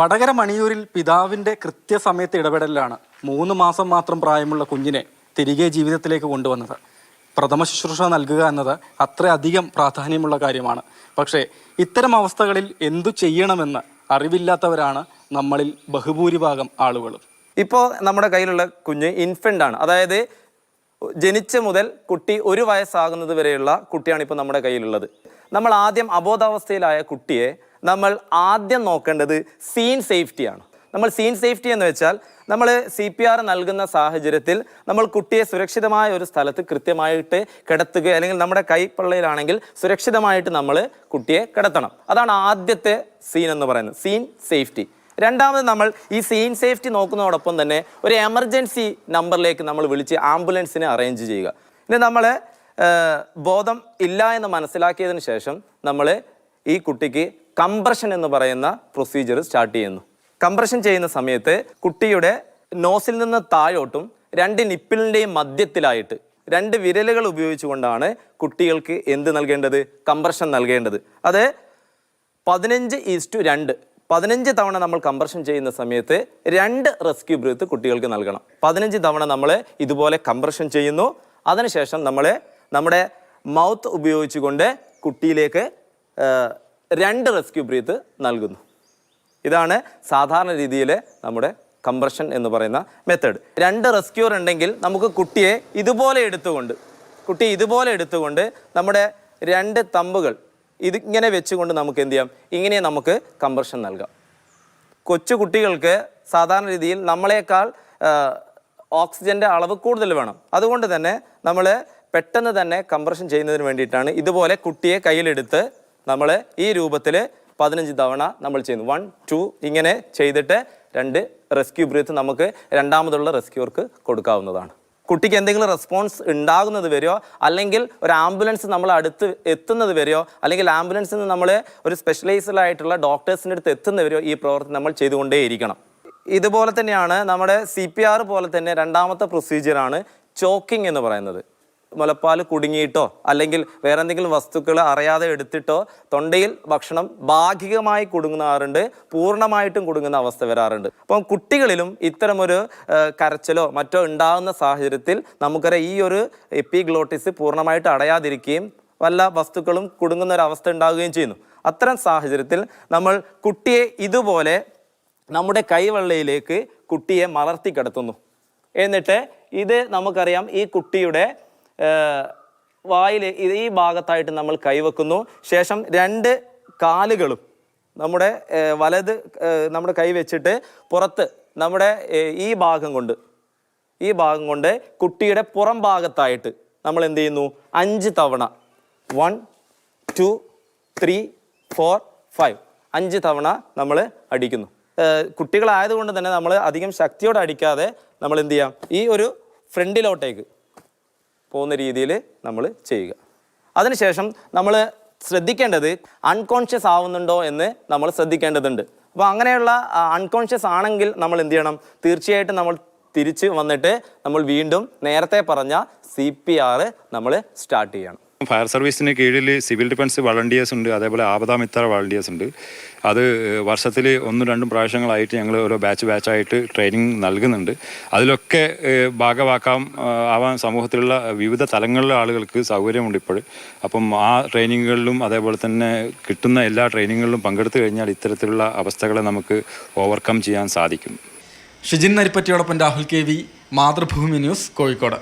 വടകര മണിയൂരിൽ പിതാവിന്റെ കൃത്യസമയത്ത് ഇടപെടലിലാണ് മൂന്ന് മാസം മാത്രം പ്രായമുള്ള കുഞ്ഞിനെ തിരികെ ജീവിതത്തിലേക്ക് കൊണ്ടുവന്നത്. പ്രഥമ ശുശ്രൂഷ നൽകുക എന്നത് അത്രയധികം പ്രാധാന്യമുള്ള കാര്യമാണ്. പക്ഷേ ഇത്തരം അവസ്ഥകളിൽ എന്തു ചെയ്യണമെന്ന് അറിവില്ലാത്തവരാണ് നമ്മളിൽ ബഹുഭൂരിഭാഗം ആളുകളും. ഇപ്പോൾ നമ്മുടെ കയ്യിലുള്ള കുഞ്ഞ് ഇൻഫന്റ് ആണ്. അതായത് ജനിച്ച മുതൽ കുട്ടി ഒരു വയസ്സാകുന്നത് വരെയുള്ള കുട്ടിയാണ് ഇപ്പോൾ നമ്മുടെ കയ്യിലുള്ളത്. നമ്മൾ ആദ്യം അബോധാവസ്ഥയിലായ കുട്ടിയെ നമ്മൾ ആദ്യം നോക്കേണ്ടത് സീൻ സേഫ്റ്റിയാണ് നമ്മൾ സീൻ സേഫ്റ്റി എന്ന് വെച്ചാൽ നമ്മൾ സി പി ആർ നൽകുന്ന സാഹചര്യത്തിൽ നമ്മൾ കുട്ടിയെ സുരക്ഷിതമായ ഒരു സ്ഥലത്ത് കൃത്യമായിട്ട് കിടത്തുക അല്ലെങ്കിൽ നമ്മുടെ കൈപ്പള്ളയിലാണെങ്കിൽ സുരക്ഷിതമായിട്ട് നമ്മൾ കുട്ടിയെ കിടത്തണം. അതാണ് ആദ്യത്തെ സീൻ എന്ന് പറയുന്നത്. സീൻ സേഫ്റ്റി രണ്ടാമത് നമ്മൾ ഈ സീൻ സേഫ്റ്റി നോക്കുന്നതോടൊപ്പം തന്നെ ഒരു എമർജൻസി നമ്പറിലേക്ക് നമ്മൾ വിളിച്ച് ആംബുലൻസിനെ അറേഞ്ച് ചെയ്യുക. ഇനി നമ്മൾ ബോധം ഇല്ല എന്ന് മനസ്സിലാക്കിയതിന് ശേഷം നമ്മൾ ഈ കുട്ടിക്ക് കംപ്രഷൻ എന്ന് പറയുന്ന പ്രൊസീജിയർ സ്റ്റാർട്ട് ചെയ്യുന്നു. കംപ്രഷൻ ചെയ്യുന്ന സമയത്ത് കുട്ടിയുടെ നോസിൽ നിന്ന് താഴോട്ടും രണ്ട് നിപ്പിളിന്റെയും മധ്യത്തിലായിട്ട് രണ്ട് വിരലുകൾ ഉപയോഗിച്ചുകൊണ്ടാണ് കുട്ടികൾക്ക് എന്ത് നൽകേണ്ടത്? കംപ്രഷൻ നൽകേണ്ടത്. അത് പതിനഞ്ച് ഈസ്റ്റു രണ്ട്. പതിനഞ്ച് തവണ നമ്മൾ കംപ്രഷൻ ചെയ്യുന്ന സമയത്ത് രണ്ട് റെസ്ക്യൂ ബ്രീത്ത് കുട്ടികൾക്ക് നൽകണം. പതിനഞ്ച് തവണ നമ്മൾ ഇതുപോലെ കംപ്രഷൻ ചെയ്യുന്നു. അതിനുശേഷം നമ്മൾ നമ്മുടെ മൗത്ത് ഉപയോഗിച്ചുകൊണ്ട് കുട്ടിയിലേക്ക് രണ്ട് റെസ്ക്യൂ ബ്രീത്ത് നൽകുന്നു. ഇതാണ് സാധാരണ രീതിയിൽ നമ്മുടെ കംപ്രഷൻ എന്ന് പറയുന്ന മെത്തേഡ് രണ്ട് റെസ്ക്യൂർ ഉണ്ടെങ്കിൽ നമുക്ക് കുട്ടിയെ ഇതുപോലെ എടുത്തുകൊണ്ട് കുട്ടി ഇതുപോലെ എടുത്തുകൊണ്ട് നമ്മുടെ രണ്ട് തമ്പുകൾ ഇതിങ്ങനെ വെച്ചുകൊണ്ട് നമുക്ക് എന്ത് ചെയ്യാം? ഇങ്ങനെ നമുക്ക് കംപ്രഷൻ നൽകാം. കൊച്ചു കുട്ടികൾക്ക് സാധാരണ രീതിയിൽ നമ്മളെക്കാൾ ഓക്സിജന്റെ അളവ് കൂടുതൽ വേണം. അതുകൊണ്ട് തന്നെ നമ്മൾ പെട്ടെന്ന് തന്നെ കംപ്രഷൻ ചെയ്യുന്നതിന് വേണ്ടിയിട്ടാണ് ഇതുപോലെ കുട്ടിയെ കയ്യിലെടുത്ത് നമ്മൾ ഈ രൂപത്തിൽ പതിനഞ്ച് തവണ നമ്മൾ ചെയ്യുന്നു. വൺ ടു ഇങ്ങനെ ചെയ്തിട്ട് രണ്ട് റെസ്ക്യൂ ബ്രീത്ത് നമുക്ക് രണ്ടാമതുള്ള റെസ്ക്യൂർക്ക് കൊടുക്കാവുന്നതാണ്. കുട്ടിക്ക് എന്തെങ്കിലും റെസ്പോൺസ് ഉണ്ടാകുന്നത് വരെയോ അല്ലെങ്കിൽ ഒരു ആംബുലൻസ് നമ്മൾ അടുത്ത് എത്തുന്നത് വരെയോ അല്ലെങ്കിൽ ആംബുലൻസിൽ നിന്ന് നമ്മൾ ഒരു സ്പെഷ്യലൈസ്ഡ് ആയിട്ടുള്ള ഡോക്ടേഴ്സിന്റെ അടുത്ത് എത്തുന്നവരെയോ ഈ പ്രവർത്തനം നമ്മൾ ചെയ്തുകൊണ്ടേയിരിക്കണം. ഇതുപോലെ തന്നെയാണ് നമ്മുടെ സി പി ആർ പോലെ തന്നെ രണ്ടാമത്തെ പ്രൊസീജിയറാണ് ചോക്കിംഗ് എന്ന് പറയുന്നത്. മുലപ്പാൽ കുടുങ്ങിയിട്ടോ അല്ലെങ്കിൽ വേറെ എന്തെങ്കിലും വസ്തുക്കൾ അറിയാതെ എടുത്തിട്ടോ തൊണ്ടയിൽ ഭക്ഷണം ഭാഗികമായി കുടുങ്ങുന്നാറുണ്ട് പൂർണമായിട്ടും കുടുങ്ങുന്ന അവസ്ഥ വരാറുണ്ട്. അപ്പം കുട്ടികളിലും ഇത്തരമൊരു കരച്ചിലോ മറ്റോ ഉണ്ടാകുന്ന സാഹചര്യത്തിൽ നമുക്കറിയാം ഈ ഒരു എപ്പിഗ്ലോട്ടിസ് പൂർണമായിട്ട് അടയാതിരിക്കുകയും വല്ല വസ്തുക്കളും കുടുങ്ങുന്ന ഒരു അവസ്ഥ ഉണ്ടാവുകയും ചെയ്യുന്നു. അത്തരം സാഹചര്യത്തിൽ നമ്മൾ കുട്ടിയെ ഇതുപോലെ നമ്മുടെ കൈവെള്ളയിലേക്ക് കുട്ടിയെ മലർത്തി കിടത്തുന്നു. എന്നിട്ട് ഇത് നമുക്കറിയാം ഈ കുട്ടിയുടെ വായിൽ ഈ ഭാഗത്തായിട്ട് നമ്മൾ കൈവെക്കുന്നു. ശേഷം രണ്ട് കാലുകളും നമ്മുടെ വലത് നമ്മുടെ കൈ വെച്ചിട്ട് പുറത്ത് നമ്മുടെ ഈ ഭാഗം കൊണ്ട് ഈ ഭാഗം കൊണ്ട് കുട്ടിയുടെ പുറം ഭാഗത്തായിട്ട് നമ്മൾ എന്ത് ചെയ്യുന്നു? അഞ്ച് തവണ. One two three four five. അഞ്ച് തവണ നമ്മൾ അടിക്കുന്നു. കുട്ടികളായതുകൊണ്ട് തന്നെ നമ്മൾ അധികം ശക്തിയോടെ അടിക്കാതെ നമ്മൾ എന്ത് ചെയ്യാം? ഈ ഒരു ഫ്രണ്ടിലോട്ടേക്ക് പോകുന്ന രീതിയിൽ നമ്മൾ ചെയ്യുക. അതിനുശേഷം നമ്മൾ ശ്രദ്ധിക്കേണ്ടത് അൺകോൺഷ്യസ് ആവുന്നുണ്ടോ എന്ന് നമ്മൾ ശ്രദ്ധിക്കേണ്ടതുണ്ട്. അപ്പോൾ അങ്ങനെയുള്ള അൺകോൺഷ്യസ് ആണെങ്കിൽ നമ്മൾ എന്ത് ചെയ്യണം? തീർച്ചയായിട്ടും നമ്മൾ തിരിച്ച് വന്നിട്ട് നമ്മൾ വീണ്ടും നേരത്തെ പറഞ്ഞ സി നമ്മൾ സ്റ്റാർട്ട് ചെയ്യണം. ഫയർ സർവീസിന് കീഴിൽ സിവിൽ ഡിഫൻസ് വളണ്ടിയേഴ്സ് ഉണ്ട് അതേപോലെ ആപദാമിത്ര വളണ്ടിയേഴ്സ് ഉണ്ട്. അത് വർഷത്തിൽ ഒന്നും രണ്ടും പ്രാവശ്യങ്ങളായിട്ട് ഞങ്ങൾ ഓരോ ബാച്ച് ബാച്ചായിട്ട് ട്രെയിനിങ് നൽകുന്നുണ്ട്. അതിലൊക്കെ ഭാഗമാക്കാം ആവാൻ സമൂഹത്തിലുള്ള വിവിധ തലങ്ങളിലെ ആളുകൾക്ക് സൗകര്യമുണ്ട് ഇപ്പോൾ. അപ്പം ആ ട്രെയിനിങ്ങുകളിലും അതേപോലെ തന്നെ കിട്ടുന്ന എല്ലാ ട്രെയിനിങ്ങുകളിലും പങ്കെടുത്തു കഴിഞ്ഞാൽ ഇത്തരത്തിലുള്ള അവസ്ഥകളെ നമുക്ക് ഓവർകം ചെയ്യാൻ സാധിക്കും. Shijin നരിപ്പറ്റിയോടൊപ്പം Rahul K V Mathrubhumi news Kozhikode.